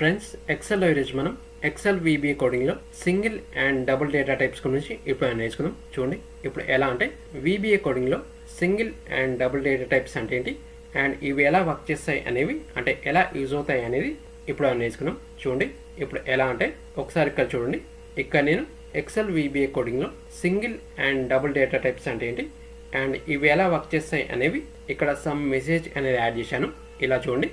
Friends Excel ఈరోజు మనం Excel VBA కోడింగ్లో single and double data types గురించి ఇప్పుడు నేర్చుకుందాం. చూడండి ఇప్పుడు ఎలా అంటే VBA కోడింగ్లో single and double data types అంటే ఏంటి? అండ్ ఇవి ఎలా వర్క్ చేస్తాయి అనేవి అంటే ఎలా యూజ్ అవుతాయి అనేది ఇప్పుడు నేర్చుకున్నాం చూడండి ఇప్పుడు ఎలా అంటే ఒకసారి ఇక్కడ చూడండి. ఇక్కడ నేను Excel VBA కోడింగ్లో single and double data types అంటే ఏంటి? అండ్ ఇవి ఎలా వర్క్ చేస్తాయి అనేవి ఇక్కడ సమ్ మెసేజ్ అనేది యాడ్ చేశాను. ఇలా చూడండి.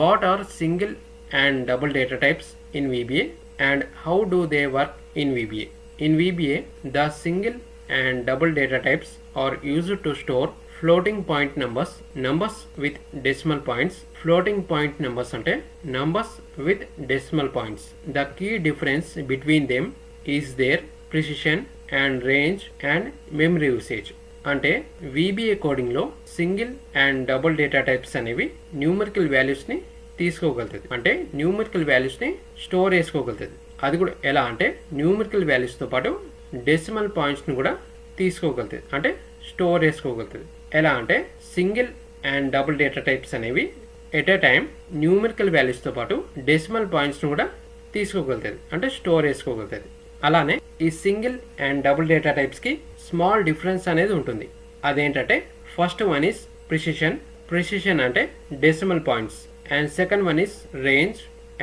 What are single And double data types in VBA and how do they work in VBA. In VBA, the single and double data types are used to store floating point numbers, numbers with decimal points, floating point numbers అంటే numbers with decimal points. The key difference between them is their precision and range and memory usage. అంటే VBA కోడింగ్లో single and double data types అనేవి numerical వాల్యూస్ని తీసుకోగలుగుతుంది. అంటే numerical వాల్యూస్ని store చేసుకోగలుగుతుంది. అది కూడా ఎలా అంటే న్యూమరికల్ వాల్యూస్తో పాటు డెసిమల్ పాయింట్స్ని కూడా తీసుకోగలుగుతుంది. అంటే స్టోర్ చేసుకోగలుగుతుంది. ఎలా అంటే single and double data types అనేవి ఎట్ ఏ టైం న్యూమరికల్ వాల్యూస్తో పాటు డెసిమల్ పాయింట్స్ను కూడా తీసుకోగలుగుతుంది. అంటే స్టోర్ చేసుకోగలుగుతుంది. అలానే ఈ సింగిల్ అండ్ డబుల్ డేటా టైప్స్కి స్మాల్ డిఫరెన్స్ అనేది ఉంటుంది. అదేంటంటే first one is precision precision అంటే decimal points and second one is range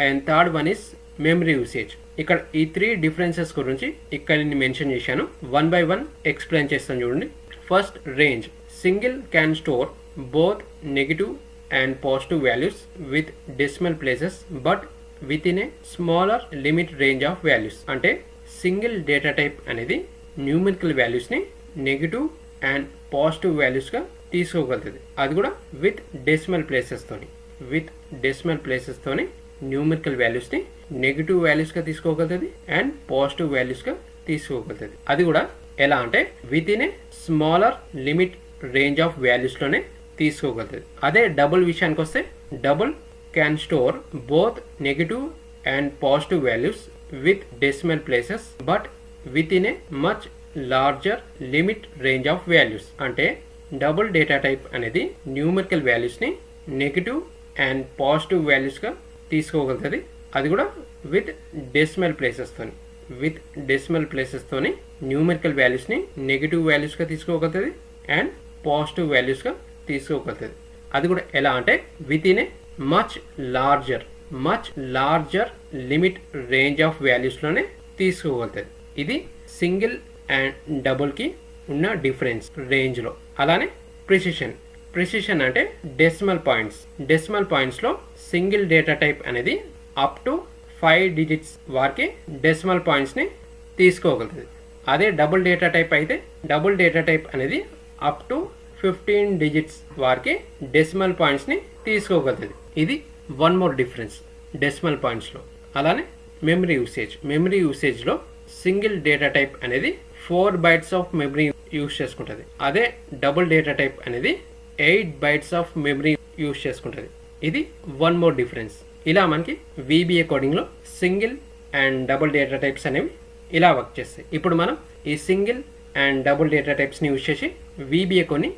and third one is memory usage ఇక్కడ ఈ త్రీ డిఫరెన్సెస్ గురించి ఇక్కడ నేను మెన్షన్ చేశాను. వన్ బై వన్ ఎక్స్ప్లెయిన్ చేస్తాను చూడండి. First range single can store both negative and positive values with decimal places but within a smaller limit range of values అంటే single data type అనేది numerical వాల్యూస్ని negative and positive వాల్యూస్గా తీసుకోగలుగుతుంది. అది కూడా with decimal ప్లేసెస్తోని విత్ డెసిమల్ ప్లేసెస్తోని numerical వాల్యూస్ని నెగిటివ్ వాల్యూస్గా తీసుకోగలుగుతుంది అండ్ పాజిటివ్ వాల్యూస్గా తీసుకోగలుగుతుంది. అది కూడా ఎలా అంటే within a smaller limit range of వాల్యూస్లోనే తీసుకోగలుగుతుంది. అదే డబుల్ విషయానికి వస్తే double can store both negative and positive values with decimal places but within a much larger limit range of values అంటే డబుల్ డేటా టైప్ అనేది న్యూమరికల్ వాల్యూస్ని negative and positive వాల్యూస్గా తీసుకోగలుగుతుంది. అది కూడా విత్ డెసిమల్ ప్లేసెస్తోని విత్ డెసిమల్ ప్లేసెస్తోని numerical వాల్యూస్ని నెగిటివ్ వాల్యూస్గా తీసుకోగలుగుతుంది అండ్ పాజిటివ్ వాల్యూస్గా తీసుకోగలుగుతుంది. అది కూడా ఎలా అంటే within a much larger much larger limit range of వాల్యూస్లోనే తీసుకోగలుగుతుంది. ఇది సింగిల్ అండ్ డబుల్కి ఉన్న డిఫరెన్స్ రేంజ్లో అలానే ప్రిసిషన్ ప్రిసిషన్ అంటే డెసిమల్ పాయింట్స్. డెసిమల్ పాయింట్స్లో సింగిల్ డేటా టైప్ అనేది అప్ టు ఫైవ్ డిజిట్స్ వారికి డెసిమల్ పాయింట్స్ని తీసుకోగలుగుతుంది. అదే డబుల్ డేటా టైప్ అయితే డబుల్ డేటా టైప్ అనేది అప్ టు ఫిఫ్టీన్ డిజిట్స్ వారికి డెసిమల్ పాయింట్స్ని తీసుకోగలుగుతుంది. ఇది వన్ మోర్ డిఫరెన్స్ డెసిమల్ పాయింట్స్లో అలానే మెమరీ యూసేజ్. మెమరీ యూసేజ్లో సింగిల్ డేటా టైప్ అనేది four bytes of memory use చేసుకుంటుంది. అదే డబుల్ డేటా టైప్ అనేది eight bytes of memory use చేసుకుంటుంది. ఇది వన్ మోర్ డిఫరెన్స్. ఇలా మనకి VBA కోడింగ్లో single and double data types అనేవి ఇలా వర్క్ చేస్తాయి. ఇప్పుడు మనం ఈ సింగిల్ అండ్ డబుల్ డేటా టైప్స్ని యూజ్ చేసి వీబీఏ కోడ్ని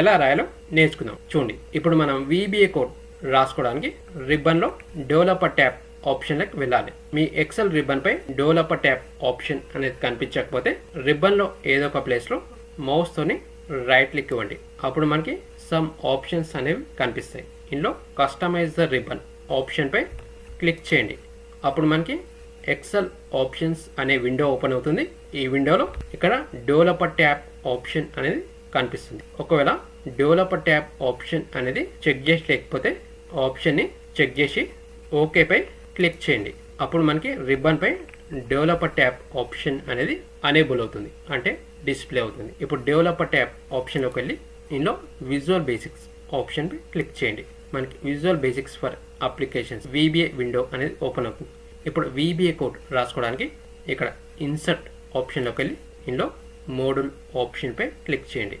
ఎలా రాయాలో నేర్చుకుందాం. చూడండి. ఇప్పుడు మనం వీబీఏ కోడ్ రాసుకోవడానికి రిబ్బన్లో డెవలపర్ ట్యాప్ ఆప్షన్లకు వెళ్ళాలి. మీ ఎక్సెల్ రిబ్బన్ పై డెవలపర్ ట్యాప్ ఆప్షన్ అనేది కనిపించకపోతే రిబ్బన్లో ఏదో ఒక ప్లేస్లో మౌస్తోని రైట్ క్లిక్ ఇవ్వండి. అప్పుడు మనకి సమ్ ఆప్షన్స్ అనేవి కనిపిస్తాయి. ఇందులో కస్టమైజ్ ద రిబన్ ఆప్షన్పై క్లిక్ చేయండి. అప్పుడు మనకి ఎక్సెల్ ఆప్షన్స్ అనే విండో ఓపెన్ అవుతుంది. ఈ విండోలో ఇక్కడ డెవలపర్ ట్యాప్ ఆప్షన్ అనేది కనిపిస్తుంది. ఒకవేళ డెవలపర్ ట్యాప్ ఆప్షన్ అనేది చెక్ చేసి లేకపోతే ఆప్షన్ని చెక్ చేసి ఓకేపై క్లిక్ చేయండి. అప్పుడు మనకి రిబ్బన్ పై డెవలపర్ ట్యాప్ ఆప్షన్ అనేది అనేబుల్ అవుతుంది. అంటే డిస్ప్లే అవుతుంది. ఇప్పుడు డెవలపర్ ట్యాప్ ఆప్షన్లోకి వెళ్ళి ఇందులో విజువల్ బేసిక్స్ ఆప్షన్ పై క్లిక్ చేయండి. మనకి visual basics for applications VBA window అనేది ఓపెన్ అవుతుంది. ఇప్పుడు వీబీఏ కోడ్ రాసుకోవడానికి ఇక్కడ ఇన్సర్ట్ ఆప్షన్లోకి వెళ్ళి ఇందులో మోడల్ ఆప్షన్పై క్లిక్ చేయండి.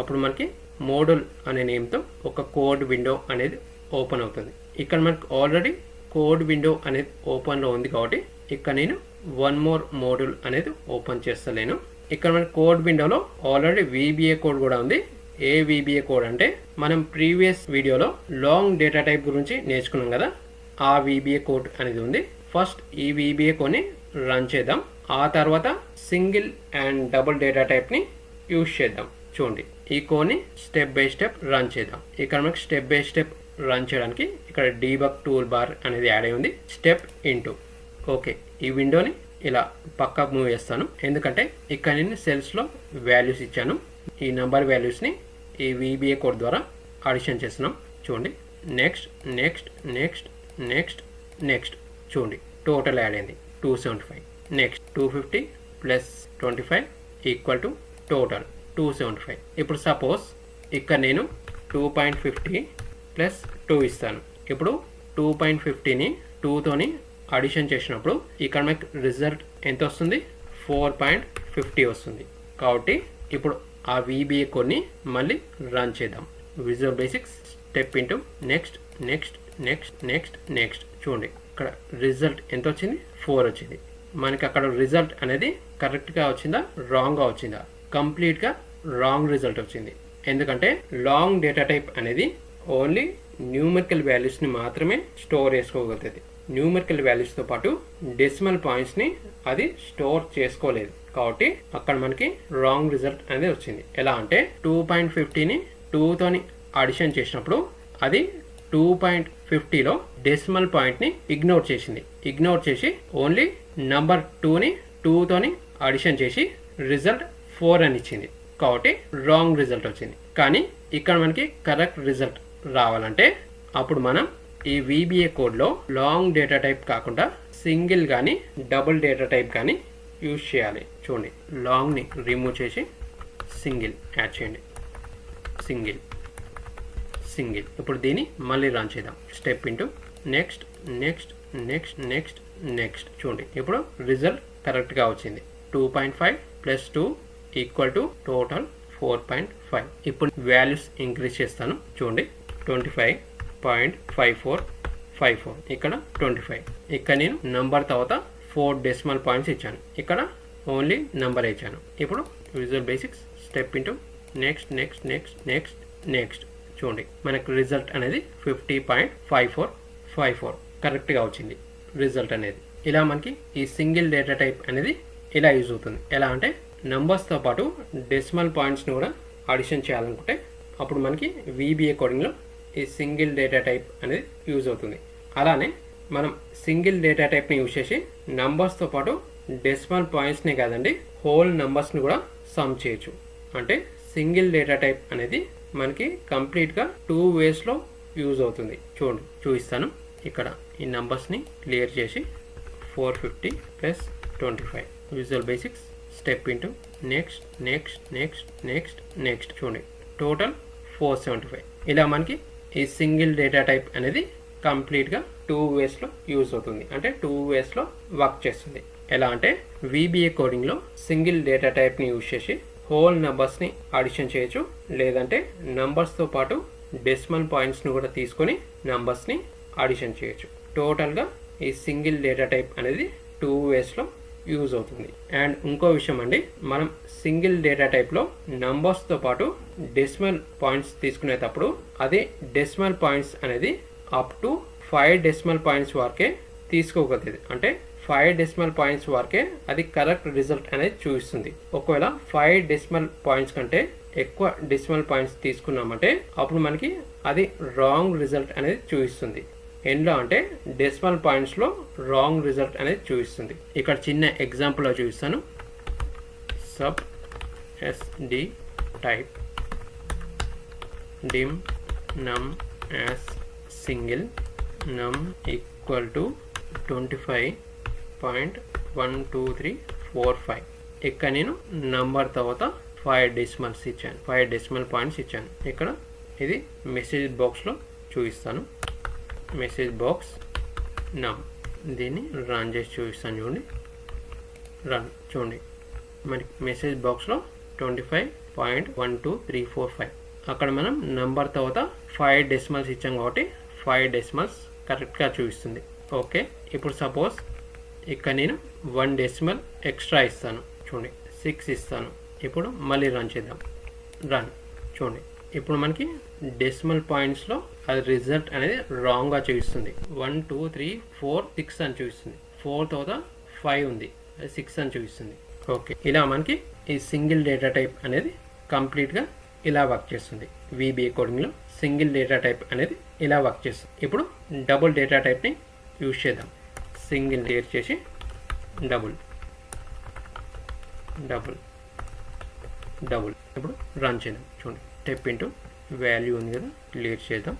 అప్పుడు మనకి మోడల్ అనే నేమ్తో ఒక కోడ్ విండో అనేది ఓపెన్ అవుతుంది. ఇక్కడ మనకి ఆల్రెడీ కోడ్ విండో అనేది ఓపెన్లో ఉంది కాబట్టి ఇక్కడ నేను వన్ మోర్ మోడల్ అనేది ఓపెన్ చేస్తలేను. ఇక్కడ మన కోడ్ విండోలో ఆల్రెడీ వీబీఏ కోడ్ కూడా ఉంది. ఏ వీబీఏ కోడ్ అంటే మనం ప్రీవియస్ వీడియోలో లాంగ్ డేటా టైప్ గురించి నేర్చుకున్నాం కదా. ఆ వీబీఏ కోడ్ అనేది ఉంది. ఫస్ట్ ఈ వీబీఏ కోడ్ని రన్ చేద్దాం. ఆ తర్వాత సింగిల్ అండ్ డబుల్ డేటా టైప్ని యూజ్ చేద్దాం. చూడండి. ఈ కోడ్ని స్టెప్ బై స్టెప్ రన్ చేద్దాం. ఇక్కడ మనకి స్టెప్ బై స్టెప్ రన్ చేయడానికి ఇక్కడ డీబక్ టూల్ బార్ అనేది యాడ్ అయి ఉంది స్టెప్ ఇంటూ ఓకే ఈ విండోని ఇలా పక్కకు మూవ్ చేస్తాను. ఎందుకంటే ఇక్కడ నేను సెల్స్లో వాల్యూస్ ఇచ్చాను. ఈ నంబర్ వాల్యూస్ని ఈ వీబీఏ కోడ్ ద్వారా అడిషన్ చేస్తున్నాం. చూడండి. Next next next next next చూడండి. టోటల్ యాడ్ అయింది. Two seventy five next two fifty plus twenty five equal to total two seventy five ఇప్పుడు సపోజ్ ఇక్కడ నేను two point fifty plus two ఇస్తాను. ఇప్పుడు టూ పాయింట్ ఫిఫ్టీని టూతోని అడిషన్ చేసినప్పుడు ఇక్కడ మనకి రిజల్ట్ ఎంత వస్తుంది? ఫోర్ పాయింట్ ఫిఫ్టీ వస్తుంది. కాబట్టి ఇప్పుడు ఆ వీబీఏ కొన్ని మళ్ళీ రన్ చేద్దాం. Visual basics step into next next next next next చూడండి ఇక్కడ రిజల్ట్ ఎంత వచ్చింది ఫోర్ వచ్చింది. మనకి అక్కడ రిజల్ట్ అనేది కరెక్ట్గా వచ్చిందా? రాంగ్గా వచ్చిందా? కంప్లీట్గా రాంగ్ రిజల్ట్ వచ్చింది. ఎందుకంటే లాంగ్ డేటా టైప్ అనేది ఓన్లీ న్యూమరికల్ వాల్యూస్ని మాత్రమే స్టోర్ చేసుకోగలుగుతుంది. న్యూమరికల్ వాల్యూస్తో పాటు డెసిమల్ పాయింట్స్ని అది స్టోర్ చేసుకోలేదు. కాబట్టి అక్కడ మనకి రాంగ్ రిజల్ట్ అనేది వచ్చింది. ఎలా అంటే టూ పాయింట్ ఫిఫ్టీని టూతోని అడిషన్ చేసినప్పుడు అది టూ పాయింట్ ఫిఫ్టీలో డెసిమల్ పాయింట్ని ఇగ్నోర్ చేసింది. ఇగ్నోర్ చేసి ఓన్లీ నంబర్ టూని టూతోని అడిషన్ చేసి రిజల్ట్ ఫోర్ అని ఇచ్చింది. కాబట్టి రాంగ్ రిజల్ట్ వచ్చింది. కానీ ఇక్కడ మనకి కరెక్ట్ రిజల్ట్ రావాలంటే అప్పుడు మనం ఈ వీబీఏ కోడ్లో లాంగ్ డేటా టైప్ కాకుండా సింగిల్ కానీ డబుల్ డేటా టైప్ కానీ యూజ్ చేయాలి. చూడండి లాంగ్ని రిమూవ్ చేసి సింగిల్ యాడ్ చేయండి. సింగిల్ సింగిల్ ఇప్పుడు దీన్ని మళ్ళీ రన్ చేద్దాం. Step into next next next next next చూడండి ఇప్పుడు రిజల్ట్ కరెక్ట్గా వచ్చింది. Two point five plus two equal to total four point five ఇప్పుడు వాల్యూస్ ఇంక్రీజ్ చేస్తాను. చూడండి twenty five point five four five four ఇక్కడ ట్వంటీ ఫైవ్ ఇక్కడ నేను నంబర్ తర్వాత ఫోర్ డెసిమల్ పాయింట్స్ ఇచ్చాను. ఇక్కడ ఓన్లీ నెంబర్ ఇచ్చాను. ఇప్పుడు visual basics step into next next next next next. చూడండి మనకు రిజల్ట్ అనేది fifty point five four five four. కరెక్ట్గా వచ్చింది రిజల్ట్ అనేది. ఇలా మనకి ఈ సింగిల్ డేటా టైప్ అనేది ఇలా యూజ్ అవుతుంది. ఎలా అంటే నంబర్స్తో పాటు డెసిమల్ పాయింట్స్ని కూడా అడిషన్ చేయాలనుకుంటే అప్పుడు మనకి వీబీఏ కోడింగ్లో ఈ సింగిల్ డేటా టైప్ అనేది యూజ్ అవుతుంది. అలానే మనం సింగిల్ డేటా టైప్ని యూజ్ చేసి నంబర్స్తో పాటు డెసిమల్ పాయింట్స్నే కాదండి హోల్ నెంబర్స్ని కూడా సమ్ చేయొచ్చు. అంటే సింగిల్ డేటా టైప్ అనేది మనకి కంప్లీట్గా టూ వేస్లో యూజ్ అవుతుంది. చూడండి చూపిస్తాను. ఇక్కడ ఈ నెంబర్స్ని క్లియర్ చేసి four fifty plus twenty five visual basics step into next next next next next చూడండి టోటల్ ఫోర్ సెవెంటీ ఫైవ్ ఇలా మనకి ఈ సింగిల్ డేటా టైప్ అనేది కంప్లీట్గా టూ వేస్లో యూజ్ అవుతుంది. అంటే టూ వేస్లో వర్క్ చేస్తుంది. ఎలా అంటే వీబీఏ కోడింగ్లో సింగిల్ డేటా టైప్ని యూజ్ చేసి హోల్ నెంబర్స్ని అడిషన్ చేయొచ్చు. లేదంటే నంబర్స్తో పాటు డెసిమల్ పాయింట్స్ని కూడా తీసుకొని నంబర్స్ని అడిషన్ చేయొచ్చు. టోటల్గా ఈ సింగిల్ డేటా టైప్ అనేది టూ వేస్లో యూజ్ అవుతుంది. అండ్ ఇంకో విషయం అండి మనం సింగిల్ డేటా టైప్లో నంబర్స్తో పాటు డెసిమల్ పాయింట్స్ తీసుకునేటప్పుడు అదే డెసిమల్ పాయింట్స్ అనేది up to five decimal points వరకే తీసుకోగలుగుతుంది అంటే ఫైవ్ డెసిమల్ పాయింట్స్ వరకే అది కరెక్ట్ రిజల్ట్ అనేది చూపిస్తుంది. ఒకవేళ ఫైవ్ డెసిమల్ పాయింట్స్ కంటే ఎక్కువ డెసిమల్ పాయింట్స్ తీసుకున్నామంటే అప్పుడు మనకి అది రాంగ్ రిజల్ట్ అనేది చూపిస్తుంది. ఎందులో అంటే డెసిమల్ పాయింట్స్లో రాంగ్ రిజల్ట్ అనేది చూపిస్తుంది. ఇక్కడ చిన్న ఎగ్జాంపుల్లో చూపిస్తాను. Sub SD type dim num as single num equal to twenty five point one two three four five ఇక్కడ నేను నంబర్ తర్వాత ఫైవ్ డెసిమల్స్ ఇచ్చాను. ఫైవ్ డెసిమల్ పాయింట్స్ ఇచ్చాను. ఇక్కడ ఇది మెసేజ్ బాక్స్లో చూపిస్తాను. మెసేజ్ బాక్స్ నమ్ దీన్ని రన్ చేసి చూపిస్తాను చూడండి. రన్ చూడండి. మరి మెసేజ్ బాక్స్లో twenty five point one two three four five అక్కడ మనం నెంబర్ తర్వాత ఫైవ్ డెసిమల్స్ ఇచ్చాం కాబట్టి ఫైవ్ డెసిమల్స్ కరెక్ట్గా చూపిస్తుంది. ఓకే ఇప్పుడు సపోజ్ ఇక్కడ నేను వన్ డెసిమల్ ఎక్స్ట్రా ఇస్తాను. చూడండి సిక్స్ ఇస్తాను. ఇప్పుడు మళ్ళీ రన్ చేద్దాం. రన్ చూడండి ఇప్పుడు మనకి డెసిమల్ పాయింట్స్లో అది రిజల్ట్ అనేది రాంగ్గా చూపిస్తుంది. One two three four six అని చూపిస్తుంది. ఫోర్ తర్వాత ఫైవ్ ఉంది. అది సిక్స్ అని చూపిస్తుంది. ఓకే ఇలా మనకి ఈ సింగిల్ డేటా టైప్ అనేది కంప్లీట్గా ఇలా వర్క్ చేస్తుంది. వీబీఏ కోడింగ్లో సింగిల్ డేటా టైప్ అనేది ఇలా వర్క్ చేస్తుంది. ఇప్పుడు డబుల్ డేటా టైప్ని యూజ్ చేద్దాం. సింగిల్ డేట్ చేసి డబుల్. డబుల్. డబుల్. ఇప్పుడు రన్ చేద్దాం. చూడండి. టెప్ ఇంటూ వాల్యూ ఉంది కదా. క్లియర్ చేద్దాం.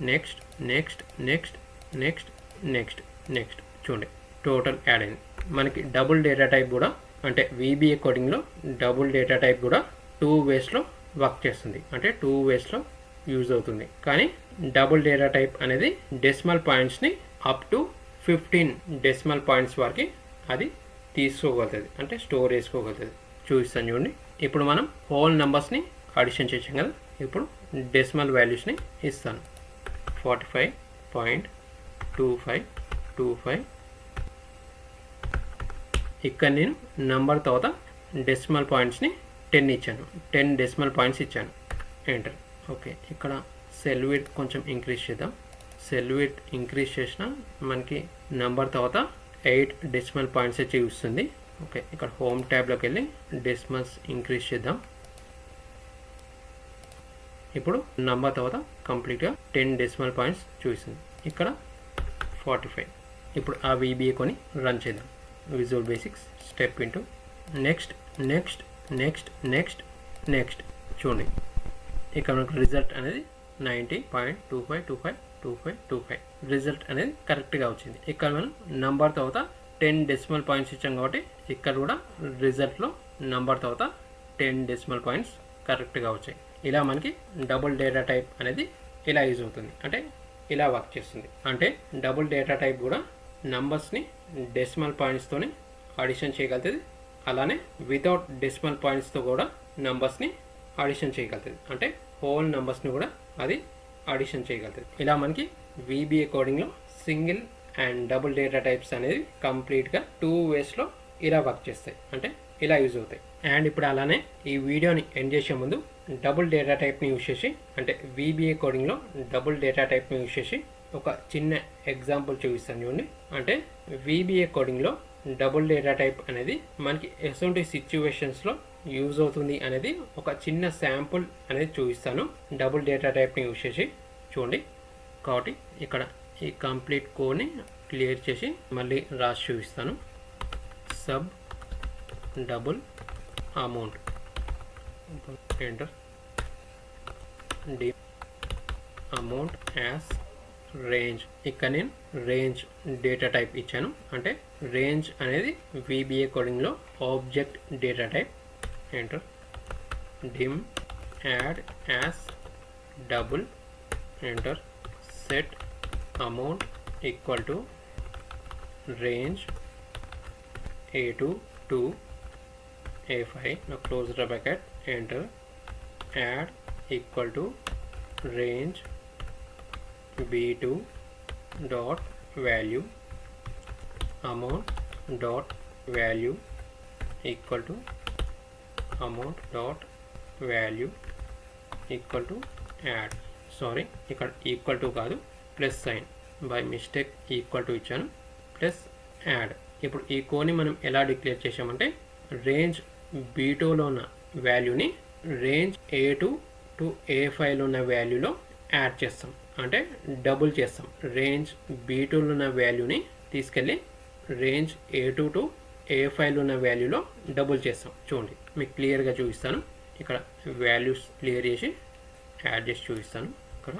Next next next next next next. చూడండి. టోటల్ యాడ్ అయింది. మనకి డబుల్ డేటా టైప్ కూడా అంటే వీబీఏ కోడింగ్లో డబుల్ డేటా టైప్ కూడా టూ వేస్లో వర్క్ చేస్తుంది. అంటే టూ వేస్లో యూజ్ అవుతుంది. కానీ డబుల్ డేటా టైప్ అనేది డెసిమల్ పాయింట్స్ని up to fifteen decimal points వరకు అది తీసుకోగలుగుతుంది. అంటే స్టోర్ చేసుకోగలుగుతుంది. చూపిస్తాను చూడండి. ఇప్పుడు మనం హోల్ నెంబర్స్ని అడిషన్ చేసాం కదా. ఇప్పుడు డెసిమల్ వాల్యూస్ని ఇస్తాను. Forty five point two five two five. ఇక్కడ నేను నంబర్ తర్వాత డెసిమల్ పాయింట్స్ని టెన్ ఇచ్చాను. టెన్ డెసిమల్ పాయింట్స్ ఇచ్చాను. Enter okay. ఇక్కడ సెల్ కొంచెం ఇంక్రీజ్ చేద్దాం. సెల్ ఇంక్రీజ్ చేసిన మనకి నెంబర్ తర్వాత ఎయిట్ డెసిమల్ పాయింట్స్ చూపిస్తుంది. ఓకే ఇక్కడ హోమ్ ట్యాబ్లోకి వెళ్ళి డెసిమల్స్ ఇంక్రీజ్ చేద్దాం. ఇప్పుడు నంబర్ తర్వాత కంప్లీట్గా టెన్ డెసిమల్ పాయింట్స్ చూపిస్తుంది. ఇక్కడ ఫార్టీ ఫైవ్. ఇప్పుడు ఆ విబిఏ కొని రన్ చేద్దాం. Visual basics step into next next next next next చూడండి. ఇక్కడ మనకు రిజల్ట్ అనేది ninety point two five two five two five two five result అనేది కరెక్ట్గా వచ్చింది. ఇక్కడ మనం నంబర్ తర్వాత టెన్ డెసిమల్ పాయింట్స్ ఇచ్చాం కాబట్టి ఇక్కడ కూడా రిజల్ట్లో నంబర్ తర్వాత టెన్ డెసిమల్ పాయింట్స్ కరెక్ట్గా వచ్చాయి. ఇలా మనకి డబుల్ డేటా టైప్ అనేది ఇలా యూజ్ అవుతుంది. అంటే ఇలా వర్క్ చేస్తుంది. అంటే డబుల్ డేటా టైప్ కూడా నంబర్స్ని డెసిమల్ పాయింట్స్తోనే ఆడిషన్ చేయగలుగుతుంది. అలానే వితౌట్ డెసిమల్ పాయింట్స్తో కూడా నంబర్స్ని ఆడిషన్ చేయగలుగుతుంది. అంటే హోల్ నంబర్స్ని కూడా అది ఆడిషన్ చేయగలుగుతుంది ఇలా మనకి VBA కోడింగ్లో single and double data types అనేది కంప్లీట్గా టూ వేస్లో ఇలా వర్క్ చేస్తాయి. అంటే ఇలా యూజ్ అవుతాయి. అండ్ ఇప్పుడు అలానే ఈ వీడియోని ఎండ్ చేసే ముందు డబుల్ డేటా టైప్ని యూజ్ చేసి అంటే వీబీఏ కోడింగ్లో డబుల్ డేటా టైప్ని యూజ్ చేసి ఒక చిన్న ఎగ్జాంపుల్ చూపిస్తాను చూడండి. అంటే వీబీఏ కోడింగ్లో డబుల్ డేటా టైప్ అనేది మనకి ఎటువంటి సిచ్యువేషన్స్లో యూజ్ అవుతుంది అనేది ఒక చిన్న శాంపుల్ అనేది చూపిస్తాను. డబుల్ డేటా టైప్ని యూజ్ చేసి చూడండి. కాబట్టి ఇక్కడ ఈ కంప్లీట్ కోడ్ని క్లియర్ చేసి మళ్ళీ రాసి చూపిస్తాను. Sub double amount enter dim amount as range ఇక్కడ నేను రేంజ్ డేటా టైప్ ఇచ్చాను. అంటే రేంజ్ అనేది VBA కోడింగ్లో object data type enter. Dim add as double enter. Set amount equal to range a2 to a5 now close the bracket. Enter. Add equal to range b2 dot value. Amount dot value equal to amount dot value equal to add sorry ఇక్కడ equal to కాదు plus sign by mistake equal to ఇచ్చాను plus add ఇప్పుడు ఈ కోని మనం ఎలా declare చేసామంటే range బీటోలో ఉన్న వాల్యూని range A two to A ఫైవ్లో ఉన్న వాల్యూలో యాడ్ చేస్తాం. అంటే డబుల్ చేస్తాం. రేంజ్ బీ టూలో ఉన్న వాల్యూని తీసుకెళ్ళి range A two to A ఫైవ్లో ఉన్న వాల్యూలో డబుల్ చేస్తాం. చూడండి. మీకు క్లియర్గా చూపిస్తాను. ఇక్కడ వాల్యూస్ క్లియర్ చేసి యాడ్ చేసి చూపిస్తాను. ఇక్కడ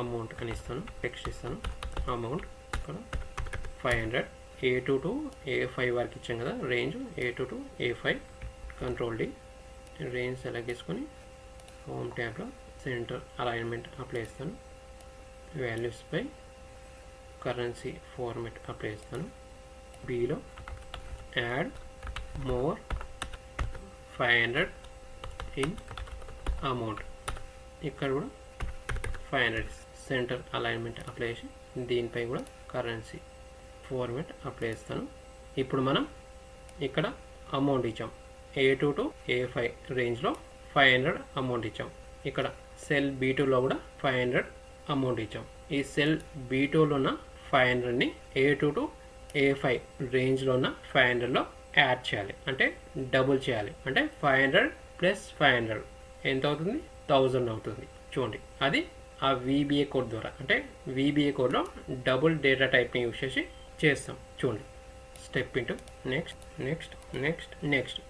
అమౌంట్ అని ఇస్తాను. టెక్స్ట్ ఇస్తాను. అమౌంట్ ఇక్కడ five hundred A two to A five వరకు ఇచ్చాం కదా. Range A two to A five control D range select చేసుకొని హోమ్ ట్యాబ్లో సెంటర్ అలైన్మెంట్ అప్లై చేస్తాను. వాల్యూస్ పై కరెన్సీ ఫార్మెట్ అప్లై చేస్తాను. బీలో add more five hundred in amount. ఇక్కడ కూడా five hundred center alignment apply చేసి దీనిపై కూడా కరెన్సీ ఫార్మెట్ అప్లై చేస్తాను. ఇప్పుడు మనం ఇక్కడ అమౌంట్ ఇచ్చాం. A two to A five రేంజ్లో ఫైవ్ హండ్రెడ్ అమౌంట్ ఇచ్చాం. ఇక్కడ సెల్ బీ టూలో కూడా ఫైవ్ హండ్రెడ్ అమౌంట్ ఇచ్చాం. ఈ సెల్ బీ టూలో ఉన్న five హండ్రెడ్ని A two to A five రేంజ్లో ఉన్న ఫైవ్ హండ్రెడ్లో యాడ్ చేయాలి. అంటే డబుల్ చేయాలి. అంటే five hundred plus five hundred. ఎంత అవుతుంది? థౌజండ్ అవుతుంది. చూడండి. అది ఆ వీబీఏ కోడ్ ద్వారా. అంటే వీబీఏ కోడ్లో డబుల్ డేటా టైప్ని యూస్ చేసి చేస్తాం. చూడండి. Step into next next next next.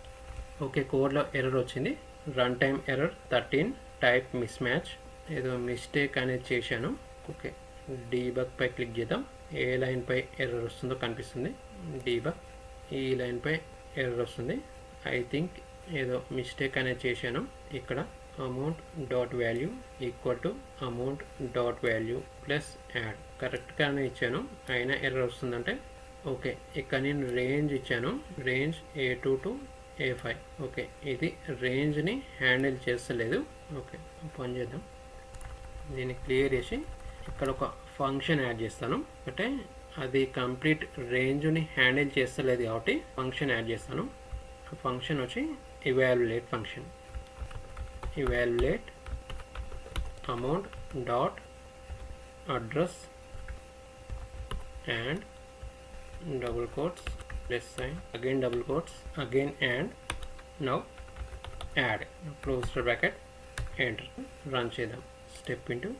Okay కోడ్లో ఎర్రర్ వచ్చింది. Run time error thirteen. Type mismatch ఏదో మిస్టేక్ అనేది చేశాను. ఓకే. డీబక్ పై క్లిక్ చేద్దాం. ఏ లైన్ పై ఎర్రర్ వస్తుందో కనిపిస్తుంది. డీబక్ ఈ లైన్పై ఎర్రర్ వస్తుంది. ఐ థింక్ ఏదో మిస్టేక్ అనేది చేశాను. ఇక్కడ amount dot value equal to amount dot value plus add కరెక్ట్గానే ఇచ్చాను. అయినా ఎర్రర్ వస్తుందంటే ఓకే ఇక్కడ నేను రేంజ్ ఇచ్చాను. Range A two to A five okay ఇది రేంజ్ని హ్యాండిల్ చేస్తలేదు. ఓకే పని చేద్దాం. దీన్ని క్లియర్ చేసి ఇక్కడ ఒక ఫంక్షన్ యాడ్ చేస్తాను. అంటే అది కంప్లీట్ రేంజ్ని హ్యాండిల్ చేస్తలేదు కాబట్టి ఫంక్షన్ యాడ్ చేస్తాను. ఫంక్షన్ వచ్చి evaluate function. Evaluate amount dot address and double quotes plus sign again double quotes again and now add close bracket enter run చేద్దాం. Step into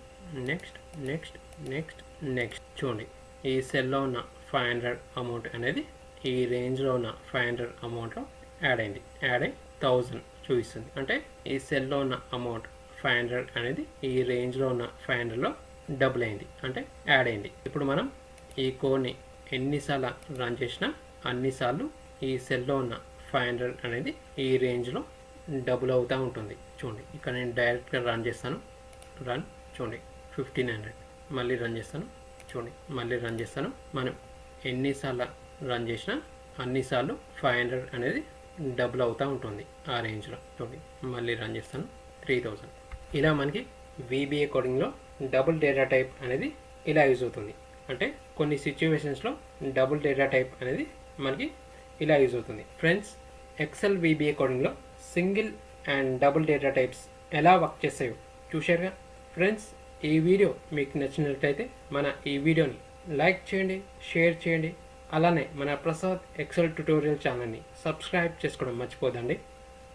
next next next next చూడండి. ఈ సెల్లో ఉన్న five hundred amount అనేది ఈ రేంజ్లో ఉన్న five hundred అమౌంట్లో యాడ్ అయింది. యాడ్ అయ్యి థౌజండ్ చూపిస్తుంది. అంటే ఈ సెల్లో ఉన్న అమౌంట్ ఫైవ్ హండ్రెడ్ అనేది ఈ రేంజ్లో ఉన్న ఫైవ్ హండ్రెడ్లో డబుల్ అయింది. అంటే యాడ్ అయింది. ఇప్పుడు మనం ఈ కోడ్ని ఎన్నిసార్లు రన్ చేసినా అన్నిసార్లు ఈ సెల్లో ఉన్న ఫైవ్ హండ్రెడ్ అనేది ఈ రేంజ్లో డబుల్ అవుతూ ఉంటుంది. చూడండి. ఇక్కడ నేను డైరెక్ట్గా రన్ చేస్తాను. రన్ చూడండి. ఫిఫ్టీన్ హండ్రెడ్ మళ్ళీ రన్ చేస్తాను. చూడండి మళ్ళీ రన్ చేస్తాను. మనం ఎన్నిసార్లు రన్ చేసినా అన్నిసార్లు ఫైవ్ హండ్రెడ్ అనేది డబుల్ అవుతూ ఉంటుంది ఆ రేంజ్లో చూడండి మళ్ళీ రన్ చేస్తాను. త్రీ థౌజండ్ ఇలా మనకి వీబీఏ కోడింగ్లో డబుల్ డేటా టైప్ అనేది ఇలా యూజ్ అవుతుంది. అంటే కొన్ని సిచ్యువేషన్స్లో డబుల్ డేటా టైప్ అనేది మనకి ఇలా యూజ్ అవుతుంది. Friends Excel VBA కోడింగ్లో single and double data types ఎలా వర్క్ చేస్తాయో చూశారుగా? ఫ్రెండ్స్ ఈ వీడియో మీకు నచ్చినట్లయితే మన ఈ వీడియోని లైక్ చేయండి షేర్ చేయండి. అలానే మన ప్రసాద్ ఎక్సెల్ ట్యుటోరియల్ ఛానల్ని సబ్స్క్రైబ్ చేసుకోవడం మర్చిపోదండి.